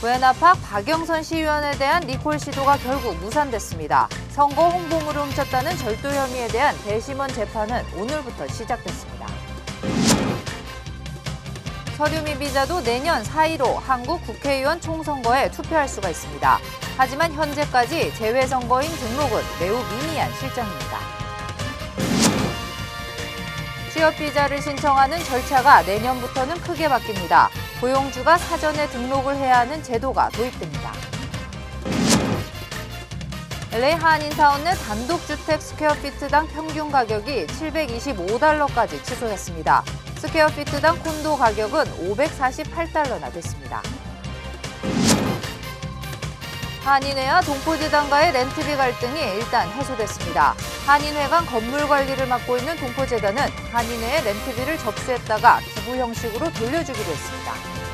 부에나팍 박영선 시의원에 대한 리콜 시도가 결국 무산됐습니다. 선거 홍보물을 훔쳤다는 절도 혐의에 대한 배심원 재판은 오늘부터 시작됐습니다. 서류 미비자도 내년 4.15 한국 국회의원 총선거에 투표할 수가 있습니다. 하지만 현재까지 재외선거인 등록은 매우 미미한 실정입니다. 취업 비자를 신청하는 절차가 내년부터는 크게 바뀝니다. 고용주가 사전에 등록을 해야 하는 제도가 도입됩니다. LA 한인타운 내 단독주택 스퀘어피트당 평균 가격이 725달러까지 치솟았습니다. 스퀘어피트당 콘도 가격은 548달러나 됐습니다. 한인회와 동포재단과의 렌트비 갈등이 일단 해소됐습니다. 한인회 간 건물 관리를 맡고 있는 동포재단은 한인회의 렌트비를 접수했다가 기부 형식으로 돌려주기로 했습니다.